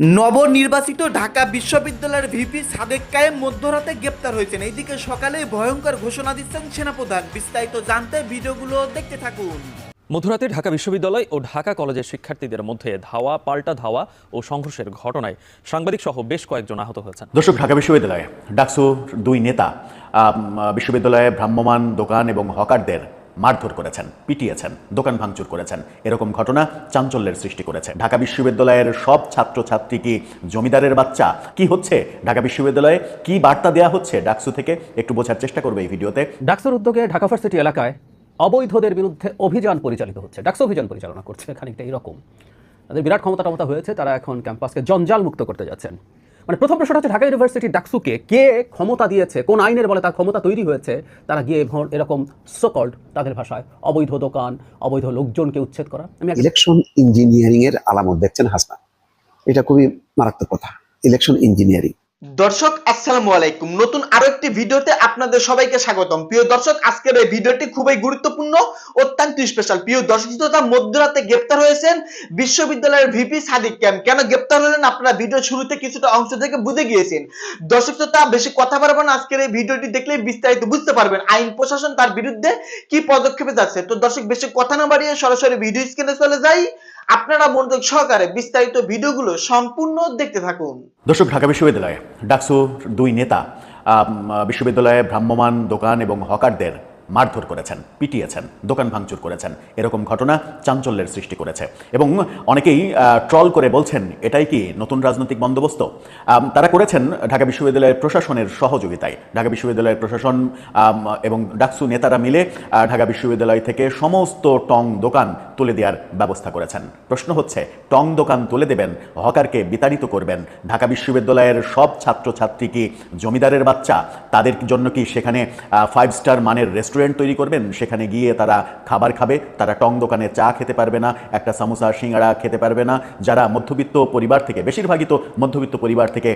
নবনির্বাচিত ঢাকা বিশ্ববিদ্যালয়ের ভিপি সাদেক কায়েম মধ্যরাতে গ্রেপ্তার হয়েছেন। এইদিকে সকালে ভয়ঙ্কর ঘোষণা দিচ্ছেন সেনাপ্রধান। বিস্তারিত জানতে ভিডিওগুলো দেখতে থাকুন। মধ্যরাতে ঢাকা বিশ্ববিদ্যালয় ও ঢাকা কলেজের শিক্ষার্থীদের মধ্যে ধাওয়া পাল্টা ধাওয়া ও সংঘর্ষের ঘটনায় সাংবাদিক সহ বেশ কয়েকজন আহত হয়েছেন। দর্শক ঢাকা বিশ্ববিদ্যালয়ে ডাকসু দুই নেতা বিশ্ববিদ্যালয়ে ভ্রাম্যমাণ দোকান এবং হকারদের মারধর করেছেন, পিটিয়েছেন, দোকান ভাঙচুর করেছেন। এরকম ঘটনা চাঞ্চল্যের সৃষ্টি করেছে। ঢাকা বিশ্ববিদ্যালয়ের সব ছাত্রছাত্রী কি জমিদারের বাচ্চা? কি হচ্ছে? ঢাকা বিশ্ববিদ্যালয়ে কি বার্তা দেওয়া হচ্ছে ডাকসু থেকে? একটু বোঝার চেষ্টা করবে এই ভিডিওতে। ডাকসুর উদ্যোগে ঢাকা ভার্সিটি এলাকায় অবৈধদের বিরুদ্ধে অভিযান পরিচালিত হচ্ছে। ডাকসু অভিযান পরিচালনা করছে। খানিকটা এরকম। তাদের বিরাট ক্ষমতা টমতা হয়েছে। তারা এখন ক্যাম্পাসকে জঞ্জাল মুক্ত করতে যাচ্ছেন। মানে প্রথম প্রশ্নটা হচ্ছে ঢাকা ইউনিভার্সিটি ডাকসুকে কে ক্ষমতা দিয়েছে? কোন আইনের বলে তার ক্ষমতা তৈরি হয়েছে? তারা গিয়ে এরকম সোকল্ড তাদের ভাষায় অবৈধ দোকান, অবৈধ লোকজনকে উচ্ছেদ করা। আমি ইলেকশন ইঞ্জিনিয়ারিং এর আলামত দেখছেন হাসনা এটা খুবই মারাত্মক কথা। ইলেকশন ইঞ্জিনিয়ারিং দর্শক, আসসালামু আলাইকুম। নতুন আরও একটি ভিডিওতে আপনাদের সবাইকে স্বাগতম। প্রিয় দর্শক, আজকের এই ভিডিওটি খুবই গুরুত্বপূর্ণ, অত্যন্ত স্পেশাল প্রিয় দর্শক, শ্রোতা, মধ্যরাতে গ্রেপ্তার হয়েছেন বিশ্ববিদ্যালয়ের ভিপি সাদিক ক্যাম কেন গ্রেপ্তার হলেন? আপনারা ভিডিও শুরুতে কিছুটা অংশ থেকে বুঝে গিয়েছেন। দর্শক, শ্রোতা, বেশি কথা পারবেন আজকের এই ভিডিওটি দেখলে বিস্তারিত বুঝতে পারবেন আইন, প্রশাসন, তার বিরুদ্ধে কি পদক্ষেপে যাচ্ছে। তো দর্শক, বেশি কথা না বাড়িয়ে সরাসরি ভিডিও স্ক্রিনে চলে যাই। আপনারা মনোযোগ সহকারে বিস্তারিত ভিডিওগুলো সম্পূর্ণ দেখতে থাকুন। দর্শক, ঢাকা বিশ্ববিদ্যালয়ে ডাকসু দুই নেতা বিশ্ববিদ্যালয়ে ভ্রাম্যমান দোকান এবং হকারদের মারধর করেছেন, পিটিয়েছেন, দোকান ভাঙচুর করেছেন। এরকম ঘটনা চাঞ্চল্যের সৃষ্টি করেছে। এবং অনেকেই ট্রল করে বলছেন, এটাই কি নতুন রাজনৈতিক বন্দোবস্ত? তারা করেছেন ঢাকা বিশ্ববিদ্যালয়ের প্রশাসনের সহযোগিতায়। ঢাকা বিশ্ববিদ্যালয়ের প্রশাসন এবং ডাকসু নেতারা মিলে ঢাকা বিশ্ববিদ্যালয় থেকে সমস্ত টং দোকান তুলে দেওয়ার ব্যবস্থা করেছেন। প্রশ্ন হচ্ছে, টং দোকান তুলে দেবেন, হকারকে বিতাড়িত করবেন? ঢাকা বিশ্ববিদ্যালয়ের সব ছাত্রছাত্রী কি জমিদারের বাচ্চা? তাদের জন্য কি সেখানে ফাইভ স্টার মানের রেস্টুরেন্ট তৈরি করবেন, সেখানে গিয়ে তারা খাবার খাবে, তারা টং দোকানে চা খেতে পারবে না, একটা সামোসা, সিঙ্গাড়া খেতে পারবে না। যারা মধ্যবিত্ত পরিবার থেকে, বেশিরভাগই তো মধ্যবিত্ত পরিবার থেকে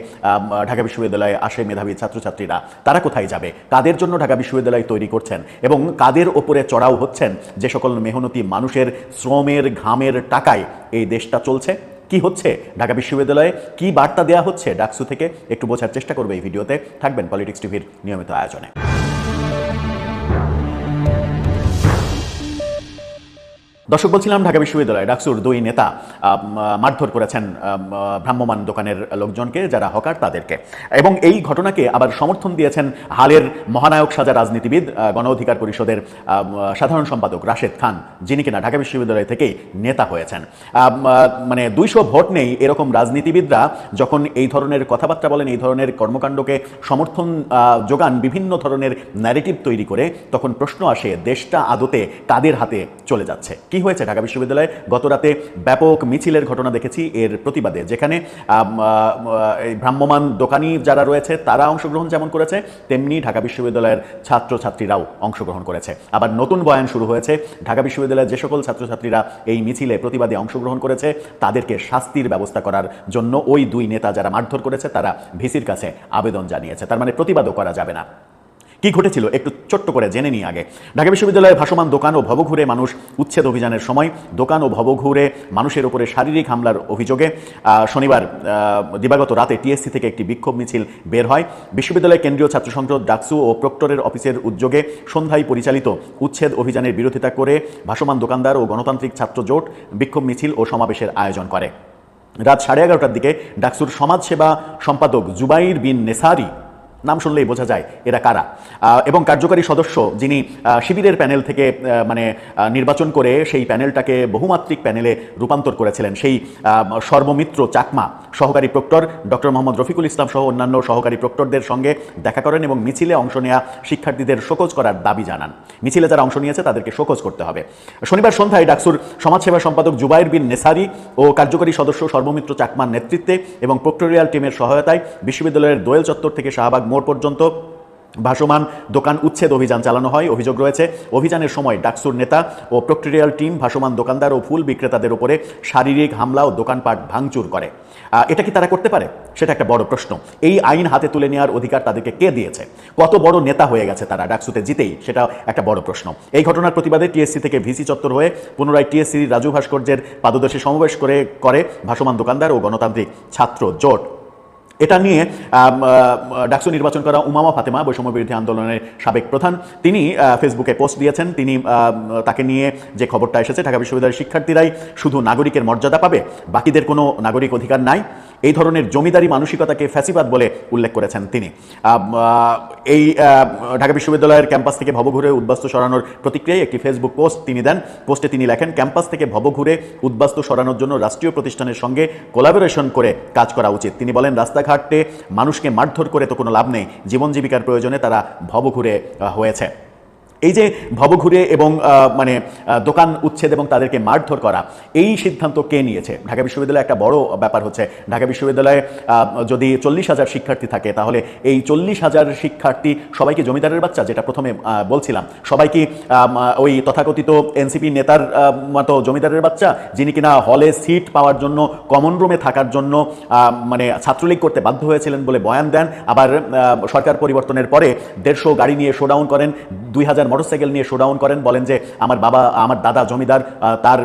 ঢাকা বিশ্ববিদ্যালয়ে আসে মেধাবী ছাত্রছাত্রীরা। তারা কোথায় যাবে? কাদের জন্য ঢাকা বিশ্ববিদ্যালয় তৈরি করছেন? এবং কাদের ওপরে চড়াও হচ্ছেন? যে সকল মেহনতি মানুষের শ্রমের, ঘামের টাকায় এই দেশটা চলছে। কি হচ্ছে ঢাকা বিশ্ববিদ্যালয়ে? কি বার্তা দেওয়া হচ্ছে ডাকসু থেকে? একটু বোঝার চেষ্টা করবে এই ভিডিওতে। থাকবেন পলিটিক্স টিভির নিয়মিত আয়োজনে। Thank you. দর্শক বলছিলাম ঢাকা বিশ্ববিদ্যালয়ে ডাকসুর দুই নেতা মারধর করেছেন আম, ভ্রাম্যমাণ দোকানের লোকজনকে যারা হকার তাদেরকে। এবং এই ঘটনাকে আবার সমর্থন দিয়েছেন হালের মহানায়ক সাজা রাজনীতিবিদ গণ অধিকার পরিষদের সাধারণ সম্পাদক রাশেদ খান যিনি কিনা ঢাকা বিশ্ববিদ্যালয় থেকেই নেতা হয়েছেন। মানে দুইশো ভোট নেই এরকম রাজনীতিবিদরা যখন এই ধরনের কথাবার্তা বলেন এই ধরনের কর্মকাণ্ডকে সমর্থন যোগান বিভিন্ন ধরনের ন্যারেটিভ তৈরি করে তখন প্রশ্ন আসে দেশটা আদতে কাদের হাতে চলে যাচ্ছে? কি হয়েছে? ঢাকা বিশ্ববিদ্যালয়ে গত রাতে ব্যাপক মিছিলের ঘটনা দেখেছি এর প্রতিবাদে, যেখানে ভ্রাম্যমাণ দোকানি যারা রয়েছে, তারা অংশগ্রহণ যেমন করেছে, তেমনি ঢাকা বিশ্ববিদ্যালয়ের ছাত্রছাত্রীরাও অংশগ্রহণ করেছে। আবার নতুন বয়ান শুরু হয়েছে, ঢাকা বিশ্ববিদ্যালয়ের যে সকল ছাত্রছাত্রীরা এই মিছিলে প্রতিবাদে অংশগ্রহণ করেছে, তাদেরকে শাস্তির ব্যবস্থা করার জন্য ওই দুই নেতা যারা মারধর করেছে, তারা ভিসির কাছে আবেদন জানিয়েছে। তার মানে প্রতিবাদও করা যাবে না। কি ঘটেছিল একটু ছোট্ট করে জেনে নিই আগে। ঢাকা বিশ্ববিদ্যালয়ের ভাসমান দোকান ও ভবঘুরে মানুষ উচ্ছেদ অভিযানের সময় দোকান ও ভবঘুরে মানুষের উপরে শারীরিক হামলার অভিযোগে শনিবার দিবাগত রাতে টিএসসি থেকে একটি বিক্ষোভ মিছিল বের হয়। বিশ্ববিদ্যালয় কেন্দ্রীয় ছাত্র সংসদ ডাকসু ও প্রক্টরের অফিসের উদ্যোগে সন্ধ্যায় পরিচালিত উচ্ছেদ অভিযানের বিরোধিতা করে ভাসমান দোকানদার ও গণতান্ত্রিক ছাত্র জোট বিক্ষোভ মিছিল ও সমাবেশের আয়োজন করে। রাত সাড়ে এগারোটার দিকে ডাকসুর সমাজসেবা সম্পাদক জুবাইর বিন নেসারি নাম শুনলেই বোঝা যায় এরা কারা। এবং কার্যকারী সদস্য যিনি শিবিরের প্যানেল থেকে মানে নির্বাচন করে সেই প্যানেলটাকে বহুমাত্রিক প্যানেলে রূপান্তর করেছিলেন সেই সর্বমিত্র চাকমা সহকারী প্রক্টর ডক্টর মোহাম্মদ রফিকুল ইসলাম সহ অন্যান্য সহকারী প্রক্টরদের সঙ্গে দেখা করেন এবং মিছিলে অংশ নেওয়া শিক্ষার্থীদের শোকজ করার দাবি জানান। মিছিলে যারা অংশ নিয়েছে তাদেরকে শোকজ করতে হবে। শনিবার সন্ধ্যায় ডাকসুর সমাজসেবা সম্পাদক জুবাইর বিন নেসারি ও কার্যকরী সদস্য সর্বমিত্র চাকমার নেতৃত্বে এবং প্রক্টোরিয়াল টিমের সহায়তায় বিশ্ববিদ্যালয়ের দোয়েল চত্বর থেকে শাহবাগ মোড় পর্যন্ত ভাসমান দোকান উচ্ছেদ অভিযান চালানো হয়। অভিযোগ রয়েছে, অভিযানের সময় ডাকসুর নেতা ও প্রক্টোরিয়াল টিম, ভাসমান দোকানদার ও ফুল বিক্রেতাদের উপরে শারীরিক হামলা ও দোকানপাট ভাঙচুর করে। এটা কি তারা করতে পারে? সেটা একটা বড় প্রশ্ন। এই আইন হাতে তুলে নেওয়ার অধিকার তাদেরকে কে দিয়েছে? কত বড় নেতা হয়ে গেছে তারা ডাকসুতে জিতেই? সেটা একটা বড় প্রশ্ন। এই ঘটনার প্রতিবাদে টিএসসি থেকে ভিসি চত্বর হয়ে পুনরায় টিএসসি রাজু ভাস্কর্যের পাদদেশে সমাবেশ করে করে ভাসমান দোকানদার ও গণতান্ত্রিক ছাত্র জোট। এটা নিয়ে ডাকসু নির্বাচন করা উমামা ফাতেমা বৈষম্য বিরোধী আন্দোলনের সাবেক প্রধান। তিনি ফেসবুকে পোস্ট দিয়েছেন। তিনি তাকে নিয়ে যে খবরটা এসেছে, ঢাকা বিশ্ববিদ্যালয়ের শিক্ষার্থীরাই শুধু নাগরিকের মর্যাদা পাবে, বাকিদের কোনো নাগরিক অধিকার নাই। এই ধরনের জমিদারি মানসিকতাকে ফ্যাসিবাদ বলে উল্লেখ করেছেন তিনি। এই ঢাকা বিশ্ববিদ্যালয়ের ক্যাম্পাস থেকে ভবঘুরে উদ্বাস্তু সরানোর প্রতিক্রিয়ায় একটি ফেসবুক পোস্ট তিনি দেন। পোস্টে তিনি লেখেন, ক্যাম্পাস থেকে ভবঘুরে উদ্বাস্তু সরানোর জন্য রাষ্ট্রীয় প্রতিষ্ঠানের সঙ্গে কোলাবোরেশন করে কাজ করা উচিত। তিনি বলেন, রাস্তাঘাটে মানুষকে মারধর করে তো কোনো লাভ নেই। জীবন জীবিকার প্রয়োজনে তারা ভবঘুরে হয়েছে। এই যে ভবঘুরে এবং মানে দোকান উচ্ছেদ এবং তাদেরকে মারধর করা, এই সিদ্ধান্ত কে নিয়েছে? ঢাকা বিশ্ববিদ্যালয়ে একটা বড় ব্যাপার হচ্ছে, ঢাকা বিশ্ববিদ্যালয়ে যদি চল্লিশ হাজার শিক্ষার্থী থাকে, তাহলে এই চল্লিশ হাজার শিক্ষার্থী সবাইকে জমিদারের বাচ্চা? যেটা প্রথমে বলছিলাম। সবাই কি ওই তথাকথিত এনসিপি নেতার মতো জমিদারের বাচ্চা? যিনি কিনা হলে সিট পাওয়ার জন্য, কমন রুমে থাকার জন্য মানে ছাত্রলীগ করতে বাধ্য হয়েছিলেন বলে বয়ান দেন। আবার সরকার পরিবর্তনের পরে দেড়শো গাড়ি নিয়ে শোডাউন করেন। দুই হাজার মোটরসাইকেল নিয়ে শোডাউন করেন, বলেন যে আমার বাবা, আমার দাদা জমিদার তার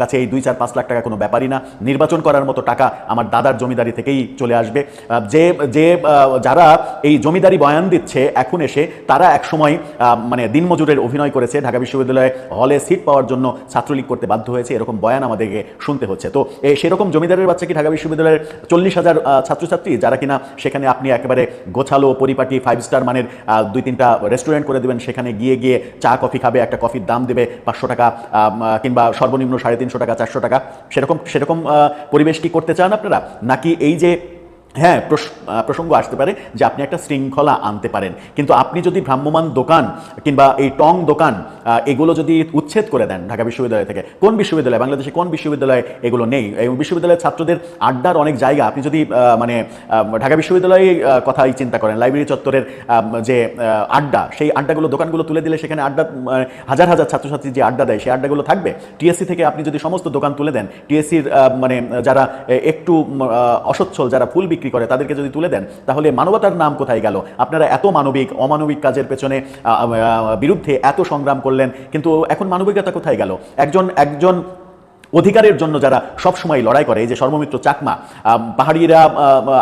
কাছে এই দুই চার পাঁচ লাখ টাকা কোনো ব্যাপারই না। নির্বাচন করার মতো টাকা আমার দাদার জমিদারি থেকেই চলে আসবে। যে যে যারা এই জমিদারি বয়ান দিচ্ছে এখন এসে, তারা একসময় মানে দিনমজুরের অভিনয় করেছে, ঢাকা বিশ্ববিদ্যালয়ে হলে সিট পাওয়ার জন্য ছাত্রলীগ করতে বাধ্য হয়েছে, এরকম বয়ান আমাদেরকে শুনতে হচ্ছে। তো সেরকম জমিদারের বাচ্চা কি ঢাকা বিশ্ববিদ্যালয়ের চল্লিশ হাজার ছাত্রছাত্রী? যারা কিনা সেখানে আপনি একেবারে গোছালো, পরিপাটি ফাইভ স্টার মানের দুই তিনটা রেস্টুরেন্ট করে দেবেন, সেখানে গিয়ে গিয়ে চা, কফি খাবে, একটা কফির দাম দেবে পাঁচশো টাকা কিংবা সর্বনিম্ন সাড়ে তিনশো টাকা, চারশো টাকা। সেরকম সেরকম পরিবেশ কি করতে চান আপনারা? নাকি এই যে হ্যাঁ প্রস- প্রসঙ্গ আসতে পারে যে আপনি একটা শৃঙ্খলা আনতে পারেন। কিন্তু আপনি যদি ভ্রাম্যমান দোকান কিংবা এই টং দোকান এগুলো যদি উচ্ছেদ করে দেন ঢাকা বিশ্ববিদ্যালয় থেকে, কোন বিশ্ববিদ্যালয়? বাংলাদেশে কোন বিশ্ববিদ্যালয়ে এগুলো নেই? এই বিশ্ববিদ্যালয়ের ছাত্রদের আড্ডার অনেক জায়গা। আপনি যদি মানে ঢাকা বিশ্ববিদ্যালয়ে কথাই চিন্তা করেন, লাইব্রেরি চত্বরের যে আড্ডা, সেই আড্ডাগুলো, দোকানগুলো তুলে দিলে সেখানে আড্ডা হাজার হাজার ছাত্রছাত্রী যে আড্ডা দেয়, সেই আড্ডাগুলো থাকবে। টিএসসি থেকে আপনি যদি সমস্ত দোকান তুলে দেন, টিএসসির মানে যারা একটু অসচ্ছল, যারা ফুল বিক্রি করে, তাদেরকে যদি তুলে দেন, তাহলে মানবতার নাম কোথায় গেল? আপনারা এত মানবিক, অমানবিক কাজের পেছনে বিরুদ্ধে এত সংগ্রাম করলেন, কিন্তু এখন মানবিকতা কোথায় গেল? একজন একজন অধিকারের জন্য যারা সব সময় লড়াই করে যে সর্বমিত্র চাকমা পাহাড়িরা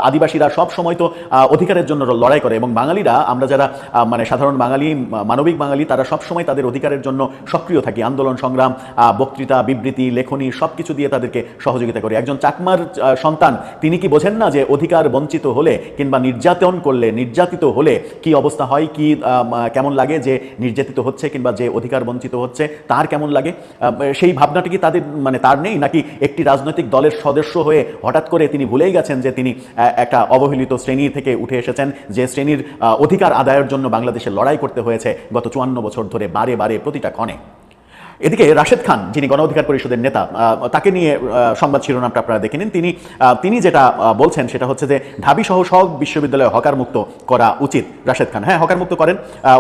আদিবাসীরা সব সময় তো অধিকারের জন্য লড়াই করে এবং বাঙালিরা, আমরা যারা মানে সাধারণ বাঙালি মানবিক বাঙালি, তারা সব সময় তাদের অধিকারের জন্য সক্রিয় থাকি। আন্দোলন, সংগ্রাম বক্তৃতা, বিবৃতি, লেখনী সব কিছু দিয়ে তাদেরকে সহযোগিতা করি। একজন চাকমার সন্তান, তিনি কি বোঝেন না যে অধিকার বঞ্চিত হলে কিংবা নির্যাতন করলে, নির্যাতিত হলে কি অবস্থা হয়, কি কেমন লাগে যে নির্যাতিত হচ্ছে কিংবা যে অধিকার বঞ্চিত হচ্ছে, তার কেমন লাগে? সেই ভাবনাটি কি তাদের মানে তার নেই? নাকি একটি রাজনৈতিক দলের সদস্য হয়ে হঠাৎ করে তিনি ভুলেই গেছেন যে তিনি একটা অবহেলিত শ্রেণি থেকে উঠে এসেছেন, যে শ্রেণির অধিকার আদায়ের জন্য বাংলাদেশে লড়াই করতে হয়েছে গত চুয়ান্ন বছর ধরে বারে বারে প্রতিটা ক্ষণে? এদিকে রাশেদ খান, যিনি গণ অধিকার পরিষদের নেতা তাকে নিয়ে সংবাদ শিরোনামটা আপনারা দেখে নিন। তিনি তিনি যেটা বলছেন সেটা হচ্ছে যে ঢাবি সহ সব বিশ্ববিদ্যালয়ে হকার মুক্ত করা উচিত, রাশেদ খান। হ্যাঁ হকার মুক্ত করেন।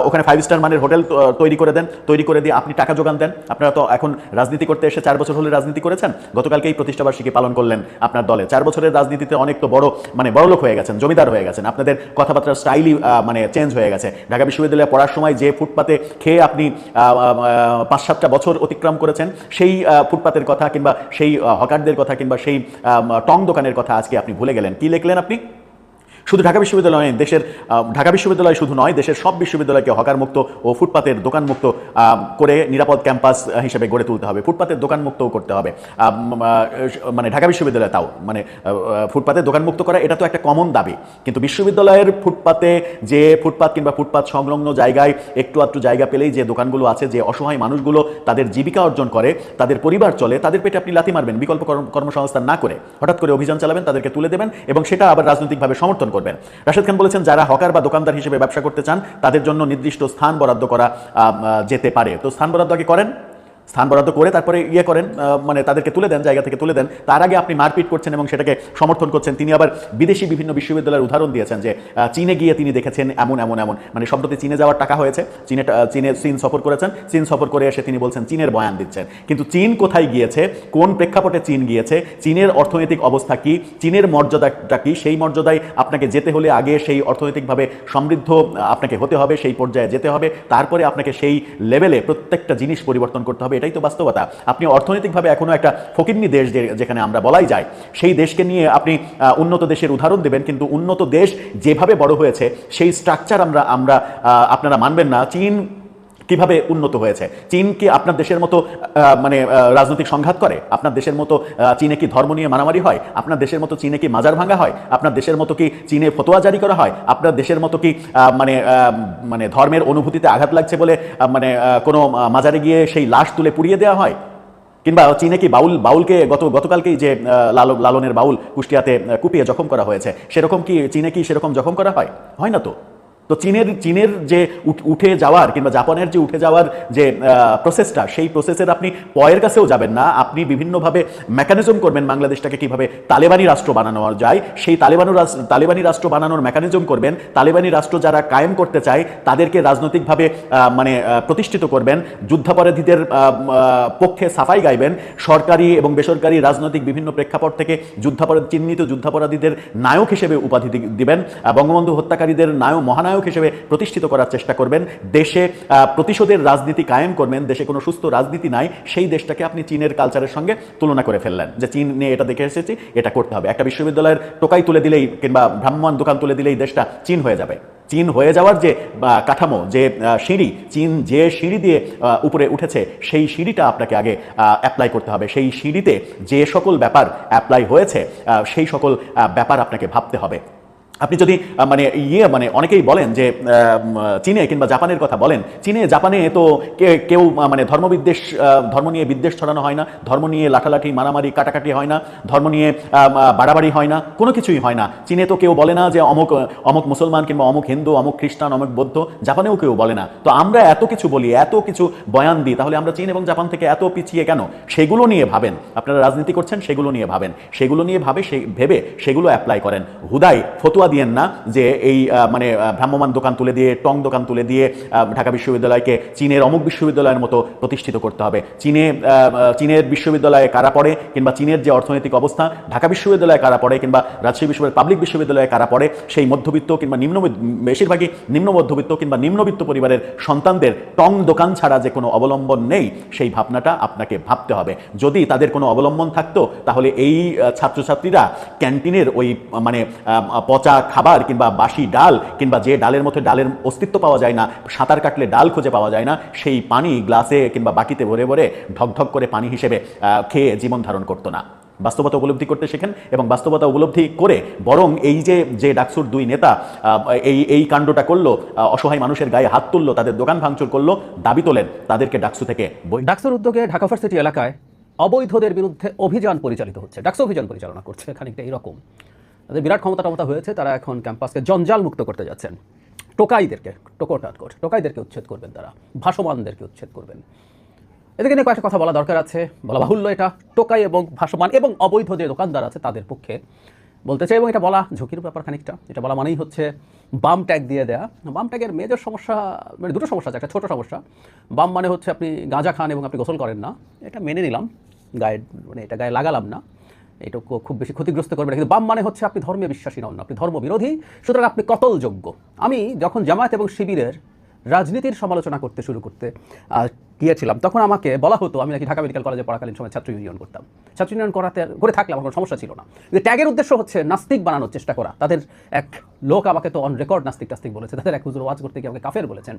ওখানে ফাইভ স্টার মানের হোটেল তৈরি করে দেন। তৈরি করে দিয়ে আপনি টাকা যোগান দেন। আপনারা তো এখন রাজনীতি করতে এসে চার বছর হলে রাজনীতি করেছেন। গতকালকে এই প্রতিষ্ঠাবার্ষিকী পালন করলেন আপনার দলে। চার বছরের রাজনীতিতে অনেক তো বড় মানে বড়লোক হয়ে গেছেন, জমিদার হয়ে গেছেন। আপনাদের কথাবার্তার স্টাইলই মানে চেঞ্জ হয়ে গেছে। ঢাকা বিশ্ববিদ্যালয়ে পড়ার সময় যে ফুটপাতে খেয়ে আপনি পাঁচ সাতটা বছর অতিক্রম করেছেন, সেই ফুটপাতের কথা কিংবা সেই হকারদের কথা কিংবা সেই টং দোকানের কথা আজকে আপনি ভুলে গেলেন। কি লিখলেন আপনি? শুধু ঢাকা বিশ্ববিদ্যালয় নয়, দেশের ঢাকা বিশ্ববিদ্যালয় শুধু নয়, দেশের সব বিশ্ববিদ্যালয়কে হকার মুক্ত ও ফুটপাতের দোকান মুক্ত করে নিরাপদ ক্যাম্পাস হিসেবে গড়ে তুলতে হবে। ফুটপাতের দোকান মুক্তও করতে হবে। মানে ঢাকা বিশ্ববিদ্যালয় তাও মানে ফুটপাতের দোকান মুক্ত করা, এটা তো একটা কমন দাবি। কিন্তু বিশ্ববিদ্যালয়ের ফুটপাতে যে ফুটপাত কিংবা ফুটপাত সংলগ্ন জায়গায় একটু আধটু জায়গা পেলেই যে দোকানগুলো আছে, যে অসহায় মানুষগুলো তাদের জীবিকা অর্জন করে, তাদের পরিবার চলে, তাদের পেটে আপনি লাথি মারবেন, বিকল্প কর্ম- কর্মসংস্থান না করে, হঠাৎ করে অভিযান চালাবেন, তাদেরকে তুলে দেবেন এবং সেটা আবার রাজনৈতিকভাবে সমর্থন করবেন। রাশেদ খান বলেছেন, যারা হকার বা দোকানদার হিসেবে ব্যবসা করতে চান, তাদের জন্য নির্দিষ্ট স্থান বরাদ্দ করা যেতে পারে। তো স্থান বরাদ্দ আগে করেন। স্থান বরাদ্দ করে তারপরে ইয়ে করেন মানে তাদেরকে তুলে দেন, জায়গা থেকে তুলে দেন। তার আগে আপনি মারপিট করছেন এবং সেটাকে সমর্থন করছেন। তিনি আবার বিদেশি বিভিন্ন বিশ্ববিদ্যালয়ের উদাহরণ দিয়েছেন যে চীনে গিয়ে তিনি দেখেছেন এমন এমন এমন। মানে সম্প্রতি চীনে যাওয়ার টাকা হয়েছে। চীনে চীনে চীন সফর করেছেন। চীন সফর করে এসে তিনি বলছেন, চীনের বয়ান দিচ্ছেন। কিন্তু চীন কোথায় গিয়েছে? কোন প্রেক্ষাপটে চীন গিয়েছে? চীনের অর্থনৈতিক অবস্থা কি? চীনের মর্যাদাটা কি? সেই মর্যাদায় আপনাকে যেতে হলে আগে সেই অর্থনৈতিকভাবে সমৃদ্ধ আপনাকে হতে হবে, সেই পর্যায়ে যেতে হবে। তারপরে আপনাকে সেই লেভেলে প্রত্যেকটা জিনিস পরিবর্তন করতে হবে। এটাই তো বাস্তবতা। আপনি অর্থনৈতিকভাবে এখনও একটা ফকিন্নি দেশ যেখানে আমরা বলাই যায়, সেই দেশকে নিয়ে আপনি উন্নত দেশের উদাহরণ দেবেন, কিন্তু উন্নত দেশ যেভাবে বড় হয়েছে, সেই স্ট্রাকচার আমরা আমরা আপনারা মানবেন না। চীন কীভাবে উন্নত হয়েছে? চীন কি আপনার দেশের মতো মানে রাজনৈতিক সংঘাত করে? আপনার দেশের মতো চীনে কি ধর্ম নিয়ে মারামারি হয়? আপনার দেশের মতো চীনে কি মাজার ভাঙা হয়? আপনার দেশের মতো কি চীনে ফতোয়া জারি করা হয়? আপনার দেশের মতো কি মানে মানে ধর্মের অনুভূতিতে আঘাত লাগছে বলে মানে কোনো মাজারে গিয়ে সেই লাশ তুলে পুড়িয়ে দেওয়া হয়? কিংবা চীনে কি বাউল, বাউলকে গত, গতকালকেই যে লালন, লালনের বাউল কুষ্টিয়াতে কুপিয়ে জখম করা হয়েছে, সেরকম কি চীনে কি সেরকম জখম করা হয়? হয় না তো? তো চীনের চীনের যে উঠে যাওয়ার কিংবা জাপানের যে উঠে যাওয়ার যে প্রসেসটা সেই প্রসেসের আপনি পয়ের কাছেও যাবেন না। আপনি বিভিন্নভাবে মেকানিজম করবেন বাংলাদেশটাকে কীভাবে তালেবানি রাষ্ট্র বানানো যায়। সেই তালেবানি তালেবানি রাষ্ট্র বানানোর মেকানিজম করবেন। তালেবানি রাষ্ট্র যারা কায়েম করতে চায়, তাদেরকে রাজনৈতিকভাবে মানে প্রতিষ্ঠিত করবেন। যুদ্ধাপরাধীদের পক্ষে সাফাই গাইবেন। সরকারি এবং বেসরকারি রাজনৈতিক বিভিন্ন প্রেক্ষাপট থেকে যুদ্ধাপরাধ, চিহ্নিত যুদ্ধাপরাধীদের নায়ক হিসেবে উপাধি দিবেন। বঙ্গবন্ধু হত্যাকারীদের নায়ক, মহানায়ক হিসেবে প্রতিষ্ঠিত করার চেষ্টা করবেন। দেশে প্রতিশোধের রাজনীতি কায়েম করবেন। দেশে কোনো সুস্থ রাজনীতি নাই। সেই দেশটাকে আপনি চীনের কালচারের সঙ্গে তুলনা করে ফেললেন যে চীন নিয়ে এটা দেখে এসেছি, এটা করতে হবে। একটা বিশ্ববিদ্যালয়ের টোকাই তুলে দিলেই কিংবা ভ্রাম্যমান দোকান তুলে দিলেই দেশটা চীন হয়ে যাবে। চীন হয়ে যাওয়ার যে কাঠামো, যে সিঁড়ি, চীন যে সিঁড়ি দিয়ে উপরে উঠেছে, সেই সিঁড়িটা আপনাকে আগে অ্যাপ্লাই করতে হবে। সেই সিঁড়িতে যে সকল ব্যাপার অ্যাপ্লাই হয়েছে সেই সকল ব্যাপার আপনাকে ভাবতে হবে। আপনি যদি মানে ইয়ে মানে অনেকেই বলেন যে চীনে কিংবা জাপানের কথা বলেন, চীনে, জাপানে তো কেউ মানে ধর্মবিদ্বেষ ধর্ম নিয়ে বিদ্বেষ ছড়ানো হয় না, ধর্ম নিয়ে লাঠালাঠি, মারামারি, কাটাকাটি হয় না, ধর্ম নিয়ে বাড়াবাড়ি হয় না, কোনো কিছুই হয় না। চীনে তো কেউ বলে না যে অমুক অমুক মুসলমান কিংবা অমুক হিন্দু, অমুক খ্রিস্টান, অমুক বৌদ্ধ, জাপানেও কেউ বলে না। তো আমরা এত কিছু বলি, এত কিছু বয়ান দিই, তাহলে আমরা চীন এবং জাপান থেকে এত পিছিয়ে কেন? সেগুলো নিয়ে ভাবেন। আপনারা রাজনীতি করছেন, সেগুলো নিয়ে ভাবেন। সেগুলো নিয়ে ভাবে, সে, ভেবে সেগুলো অ্যাপ্লাই করেন। হুদাই, ফতুয়া দিয়েন না যে এই মানে ভ্রাম্যমান দোকান তুলে দিয়ে টং দোকান তুলে দিয়ে ঢাকা বিশ্ববিদ্যালয়কে চীনের অমুক বিশ্ববিদ্যালয়ের মতো প্রতিষ্ঠিত করতে হবে। চীনে চীনের বিশ্ববিদ্যালয়ে কারা পড়ে কিংবা চীনের যে অর্থনৈতিক অবস্থা ঢাকা বিশ্ববিদ্যালয়ে কারা পড়ে কিংবা রাজশাহী বিশ্ববিদ্যালয় পাবলিক বিশ্ববিদ্যালয়ে কারা পড়ে সেই মধ্যবিত্ত কিংবা নিম্ন বেশিরভাগই নিম্ন মধ্যবিত্ত কিংবা নিম্নবিত্ত পরিবারের সন্তানদের টং দোকান ছাড়া যে কোনো অবলম্বন নেই সেই ভাবনাটা আপনাকে ভাবতে হবে। যদি তাদের কোনো অবলম্বন থাকতো তাহলে এই ছাত্রছাত্রীরা ক্যান্টিনের ওই মানে আহ, পচা খাবার কিংবা বাসি ডাল কিংবা যে ডালের মধ্যে ডালের অস্তিত্ব পাওয়া যায় না, সাঁতার কাটলে ডাল খুঁজে পাওয়া যায় না, সেই পানি গ্লাসে কিংবা বাটিতে ভরে ভরে ঢকঢক করে পানি হিসেবে খেয়ে জীবন ধারণ করতো না। বাস্তবতা উপলব্ধি করতে শেখেন এবং বাস্তবতা উপলব্ধি করে বরং এই যে যে ডাকসুর দুই নেতা এই এই কাণ্ডটা করল অসহায় মানুষের গায়ে হাত তুললো, তাদের দোকান ভাঙচুর করল, দাবি তোলেন তাদেরকে ডাকসু থেকে বই ডাকসুর উদ্যোগে ঢাকা ভার্সিটি এলাকায় অবৈধদের বিরুদ্ধে অভিযান পরিচালিত হচ্ছে। ডাকসু অভিযান পরিচালনা করছে, খানিকটা এইরকম তাদের বিরাট ক্ষমতা টমতা হয়েছে, তারা এখন ক্যাম্পাসকে জঞ্জাল মুক্ত করতে যাচ্ছেন। টোকাইদেরকে টোকোটাট কোট টোকাইদেরকে উচ্ছেদ করবেন তারা, ভাসমানদেরকে উচ্ছেদ করবেন। এদিকে নিয়ে কয়েকটা কথা বলা দরকার আছে, বলা বাহুল্য এটা, টোকাই এবং ভাসমান এবং অবৈধ যে দোকানদার আছে তাদের পক্ষে বলতে চাই, এবং এটা বলা ঝুঁকির ব্যাপার খানিকটা, এটা বলা মানেই হচ্ছে বাম ট্যাগ দিয়ে দেয়া। বাম ট্যাগের মেজর সমস্যা মানে দুটো সমস্যা আছে, একটা ছোটো সমস্যা। বাম মানে হচ্ছে আপনি গাঁজা খান এবং আপনি গোসল করেন না, এটা মেনে নিলাম, গায়ে মানে এটা গায়ে লাগালাম না। এটা খুব বেশি ক্ষতিগ্রস্ত করবে না। কিন্তু বাম মানে হচ্ছে আপনি ধর্মে বিশ্বাসী নন, আপনি ধর্মবিরোধী, সুতরাং আপনি কতলযোগ্য। আমি যখন জামায়াত এবং শিবিরের রাজনীতির সমালোচনা করতে শুরু করতে গিয়েছিলাম, তখন আমাকে বলা হতো, আমি নাকি ঢাকা মেডিকেল কলেজে পড়াকালীন সময় ছাত্র ইউনিয়ন করতাম। ছাত্র ইউনিয়ন করাতে, করে থাকলে আমার কোনো সমস্যা ছিল না। কিন্তু ট্যাগের উদ্দেশ্য হচ্ছে নাস্তিক বানানোর চেষ্টা করা। তাদের এক লোক আমাকে তো অন রেকর্ড নাস্তিক টাস্তিক বলেছে, তাদের এক হুজুর ওয়াজ করতে গিয়ে আমাকে কাফের বলেছেন।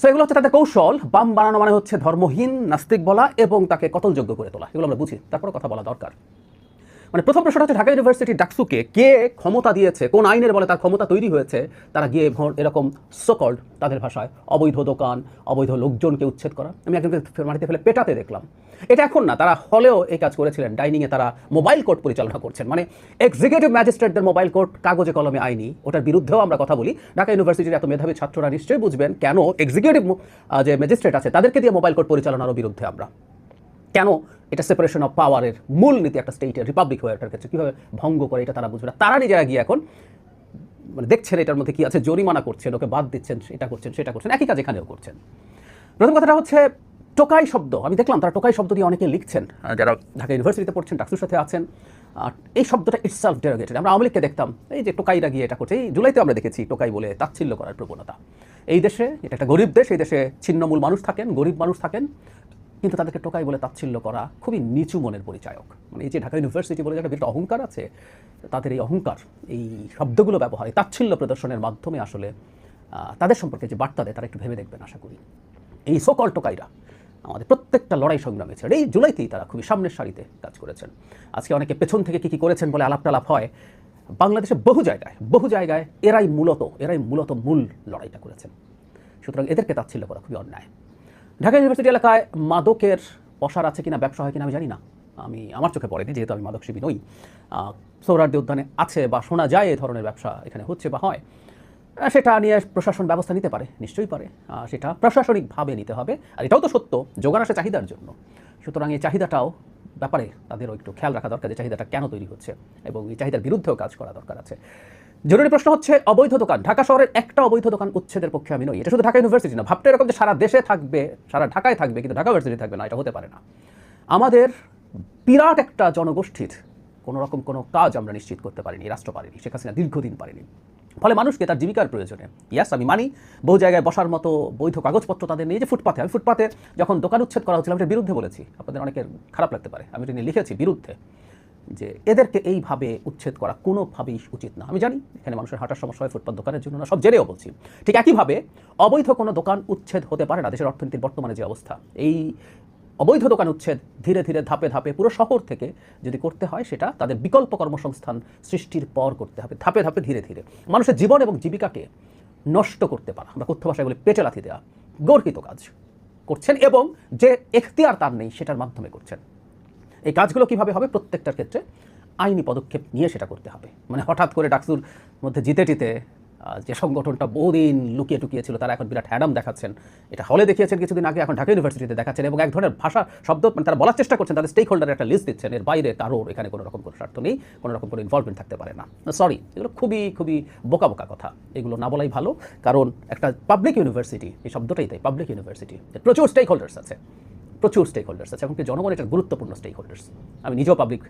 সো এগুলো হচ্ছে তাদের কৌশল। বাম বানানো মানে হচ্ছে ধর্মহীন, নাস্তিক বলা এবং তাকে কতলযোগ্য করে তোলা। এগুলো আমরা বুঝি তারপরে কথা বলা দরকার। মানে প্রথম প্রশ্নটা হচ্ছে ঢাকা ইউনিভার্সিটি ডাকসুকে কে ক্ষমতা দিয়েছে? কোন আইনের বলে তার ক্ষমতা তৈরি হয়েছে? তারা গিয়ে এরকম সকল্ড তাদের ভাষায় অবৈধ দোকান, অবৈধ লোকজনকে উচ্ছেদ করা। আমি একজনকে মাটিতে ফেলে পেটাতে দেখলাম। এটা এখন না, তারা হলেও এই কাজ করেছিলেন। ডাইনিংয়ে তারা মোবাইল কোর্ট পরিচালনা করছেন। মানে এক্সিকিউটিভ ম্যাজিস্ট্রেটদের মোবাইল কোর্ট কাগজে কলমে আইনি, ওটার বিরুদ্ধেও আমরা কথা বলি। ঢাকা ইউনিভার্সিটির এত মেধাবী ছাত্ররা নিশ্চয়ই বুঝবেন কেন এক্সিকিউটিভ যে ম্যাজিস্ট্রেট আছে, তাদেরকে দিয়ে মোবাইল কোর্ট পরিচালনারও বিরুদ্ধে আমরা। কেন এটা সেপারেশন অফ পাওয়ারের মূল নীতি একটা স্টেটের রিপাবলিক হয়ে ওঠার ক্ষেত্রে কীভাবে ভঙ্গ করে এটা তারা বুঝবে না। তারা নিজেরা গিয়ে এখন মানে দেখছেন এটার মধ্যে কি আছে, জরিমানা করছেন, ওকে বাদ দিচ্ছেন, এটা করছেন, সেটা করছেন, একই কাজ এখানেও করছেন। প্রথম কথাটা হচ্ছে টোকাই শব্দ, আমি দেখলাম তারা টোকাই শব্দ দিয়ে অনেকে লিখছেন। যারা ঢাকা ইউনিভার্সিটিতে পড়ছেন ডাক্তার সাথে আছেন এই শব্দটা ইটসেলফ ডেরোগেটেড আমরা আওয়ামী দেখতাম, এই যে টোকাইরা গিয়ে এটা করছে, এই জুলাইতে আমরা দেখেছি টোকাই বলে তাচ্ছিল্য করার প্রবণতা। এই দেশে, এটা একটা গরিব দেশ, এই দেশে ছিন্নমূল মানুষ থাকেন, গরিব মানুষ থাকেন কিন্তু তাদেরকে টোকাই বলে তাচ্ছিল্য করা খুবই নিচু মনের পরিচায়ক। মানে এই যে ঢাকা ইউনিভার্সিটি বলে একটা অহংকার আছে, তাদের এই অহংকার, এই শব্দগুলো ব্যবহার এই তাচ্ছিল্য প্রদর্শনের মাধ্যমে আসলে তাদের সম্পর্কে যে বার্তা দেয়, তারা একটু ভেবে দেখবেন, আশা করি। এই সকল টোকাইরা আমাদের প্রত্যেকটা লড়াই সংগ্রামে ছেড়ে, এই জুলাইতেই তারা খুবই সামনের সারিতে কাজ করেছেন। আজকে অনেকে পেছন থেকে কী কী করেছেন বলে আলাপ টালাপ হয় বাংলাদেশে বহু জায়গায় বহু জায়গায় এরাই মূলত এরাই মূলত মূল লড়াইটা করেছেন। সুতরাং এদেরকে তাচ্ছিল্য করা খুবই অন্যায়। ঢাকা ইউনিভার্সিটি এলাকায় মাদকের পসার আছে কিনা, ব্যবসা হয় কিনা আমি জানি না। আমি, আমার চোখে পড়েনি, যেহেতু আমি মাদকসেবী নই। সৌরার্দি উদ্যানে আছে বা শোনা যায় এ ধরনের ব্যবসা এখানে হচ্ছে বা হয়। সেটা নিয়ে প্রশাসন ব্যবস্থা নিতে পারে, নিশ্চয়ই পারে। সেটা প্রশাসনিকভাবে নিতে হবে, আর এটাও তো সত্য, যোগান আসে চাহিদার জন্য। সুতরাং এই চাহিদাটাও ব্যাপারে তাদেরও একটু খেয়াল রাখা দরকার যে চাহিদাটা কেন তৈরি হচ্ছে, এবং এই চাহিদার বিরুদ্ধেও কাজ করা দরকার আছে। জরুরি প্রশ্ন হচ্ছে, অবৈধ দোকান। ঢাকা শহরের একটা অবৈধ দোকান উচ্ছেদের পক্ষে আমি নই। এটা শুধু ঢাকা ইউনিভার্সিটি না, ভাবতে এরকম যে সারা দেশে থাকবে, সারা ঢাকায় থাকবে, কিন্তু ঢাকা ইউনিভার্সিটি থাকবে না, এটা হতে পারে না। আমাদের বিরাট একটা জনগোষ্ঠীর কোনো রকম কোনো কাজ আমরা নিশ্চিত করতে পারিনি, রাষ্ট্র পারিনি, শেখ হাসিনা দীর্ঘদিন পারিনি। ফলে মানুষকে তার জীবিকার প্রয়োজনে ইয়াস আমি মানি, বহু জায়গায় বসার মতো বৈধ কাগজপত্র তাদের নিয়ে যে ফুটপাথে আমি ফুটপাথে যখন দোকান উচ্ছেদ করা হচ্ছিল, আমি বিরুদ্ধে বলেছি। আপনাদের অনেকের খারাপ লাগতে পারে, আমি এটা নিয়ে লিখেছি, বিরুদ্ধে। যে এদেরকে এইভাবে উচ্ছেদ করা কোনোভাবেই উচিত না। আমি জানি, এখানে মানুষের হাঁটার সমস্যা হয় ফুটপাত দোকানের জন্য না, সব জেরেও বলছি। ঠিক একইভাবে অবৈধ কোনো দোকান উচ্ছেদ হতে পারে না, দেশের অর্থনীতির বর্তমানে যে অবস্থা। এই অবৈধ দোকান উচ্ছেদ ধীরে ধীরে ধাপে ধাপে পুরো শহর থেকে যদি করতে হয়, সেটা তাদের বিকল্প কর্মসংস্থান সৃষ্টির পর করতে হবে, ধাপে ধাপে ধীরে ধীরে। মানুষের জীবন এবং জীবিকাকে নষ্ট করতে পারা, আমরা কথ্য ভাষায় বলি পেটে লাথি দেওয়া গর্হিত কাজ। করছেন এবং যে এখতিয়ার তার নেই, সেটার মাধ্যমে করছেন। এই কাজগুলো কীভাবে হবে প্রত্যেকটার ক্ষেত্রে আইনি পদক্ষেপ নিয়ে সেটা করতে হবে। মানে হঠাৎ করে ডাকসুর মধ্যে জিতে টিতে যে সংগঠনটা বহুদিন লুকিয়ে টুকিয়ে ছিল তারা এখন বিরাট হ্যাডাম দেখাচ্ছেন। এটা হলে দেখিয়েছেন কিছুদিন আগে, এখন ঢাকা ইউনিভার্সিটিতে দেখাচ্ছেন এবং এক ধরনের ভাষা, শব্দ মানে তারা বলার চেষ্টা করছেন, তাদের স্টেক হোল্ডারের একটা লিস্ট দিচ্ছেন, এর বাইরে কারোর এখানে কোনো রকম কোনো স্বার্থ নেই, কোনো রকম কোনো ইনভলভমেন্ট থাকতে পারে না। সরি এগুলো খুবই খুবই বোকা বোকা কথা। এগুলো না বলাই ভালো, কারণ একটা পাবলিক ইউনিভার্সিটি এই শব্দটাই তাই পাবলিক ইউনিভার্সিটি প্রচুর স্টেক হোল্ডার্স আছে। প্রচুর স্টেক হোল্ডার্স আছে, এমনকি জনগণ এটা গুরুত্বপূর্ণ স্টেক হোল্ডার্স আমি নিজেও পাবলিক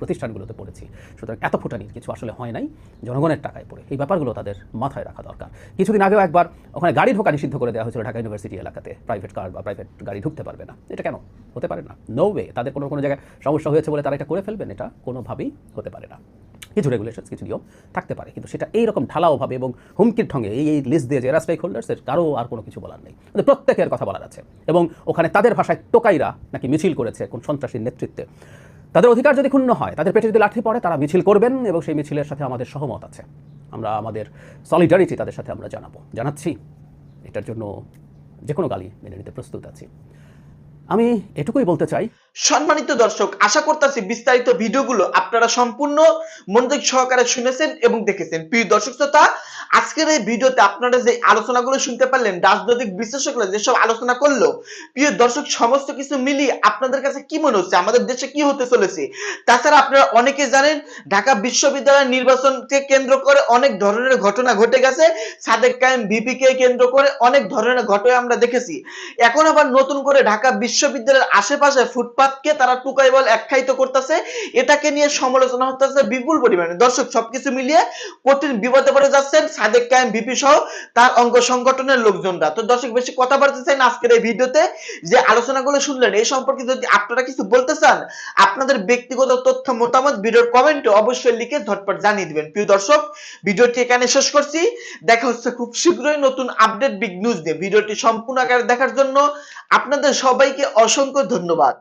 প্রতিষ্ঠানগুলোতে পড়েছি। সুতরাং এত ফুটানির কিছু আসলে হয় নাই, জনগণের টাকায় পড়ে। এই ব্যাপারগুলো তাদের মাথায় রাখা দরকার। কিছুদিন আগেও একবার ওখানে গাড়ি ঢোকা নিষিদ্ধ করে দেওয়া হয়েছিল ঢাকা ইউনিভার্সিটি এলাকাতে। প্রাইভেট কার বা প্রাইভেট গাড়ি ঢুকতে পারবে না। এটা কেন? হতে পারে না। নো ওয়ে তাদের কোনো কোনো জায়গায় সমস্যা হয়েছে বলে তারা এটা করে ফেলবেন, এটা কোনোভাবেই হতে পারে না। কিছু রেগুলেশন কিছু নিয়ম থাকতে পারে। কিন্তু সেটা এইরকম ঢালাওভাবে এবং হুমকির ঢঙ্গে এই এই লিস্ট দিয়ে যে এরা স্টেক হোল্ডার্সের কারও আর কোনো কিছু বলার নেই। ওদের প্রত্যেকের কথা বলার আছে এবং ওখানে তাদের ভাষায় টোকাইরা নাকি মিছিল করেছে কোন সন্ত্রাসীর নেতৃত্বে। তাদের অধিকার যদি ক্ষুণ্ণ হয়, তাদের পেটে যদি লাঠি পড়ে, তারা মিছিল করবেন এবং সেই মিছিলের সাথে আমাদের সহমত আছে। আমরা আমাদের সলিডারিটি তাদের সাথে আমরা জানাব। জানাচ্ছি। এটার জন্য যে কোনো গালি মেনে নিতে প্রস্তুত আছি। আমি এটুকুই বলতে চাই। সম্মানিত দর্শক, আশা করতেছি বিস্তারিত ভিডিওগুলো আপনারা সম্পূর্ণ মনোযোগ সহকারে শুনেছেন এবং দেখেছেন। প্রিয় দর্শক শ্রোতা, আজকের এই ভিডিওতে আপনারা যে আলোচনাগুলো শুনতে পারলেন, রাজনৈতিক বিশ্লেষকরা যেসব আলোচনা করল, প্রিয় দর্শক, সমস্ত কিছু মিলিয়ে আপনাদের কাছে কি মনে হচ্ছে? আমাদের দেশে কি হতে চলেছে? তাছাড়া আপনারা অনেকে জানেন, ঢাকা বিশ্ববিদ্যালয়ের নির্বাচনকে কেন্দ্র করে অনেক ধরনের ঘটনা ঘটে গেছে। সাদেক কায়েম, ভিপি কে কেন্দ্র করে অনেক ধরনের ঘটনা আমরা দেখেছি। এখন আবার নতুন করে ঢাকা বিশ্ববিদ্যালয়ের আশেপাশে ফুটপাতকে তারা টুকাই বল একখাইত করতেছে। এটাকে নিয়ে সমালোচনা হতেছে বিপুল পরিমাণে। দর্শক, সবকিছু মিলিয়ে কঠিন বিপদে পড়ে যাচ্ছেন সাদেক কায়েম ভিপি সহ তার অঙ্গ সংগঠনের লোকজনরা। তো দর্শক, বেশি কথা বলতে চাই না আজকের এই ভিডিওতে। যে আলোচনাগুলো শুনলেন, এই সম্পর্কে যদি আপনারা কিছু বলতে চান, আপনাদের ব্যক্তিগত তথ্য, মতামত, ভিডিওর কমেন্টে অবশ্যই লিখে ঝটপট জানিয়ে দিবেন। প্রিয় দর্শক, ভিডিওটি এখানে শেষ করছি। দেখা হচ্ছে খুব শীঘ্রই নতুন আপডেট বিগ নিউজ দিয়ে ভিডিওটি সম্পূর্ণ আকারে দেখার জন্য আপনাদের সবাইকে অসংখ্য ধন্যবাদ।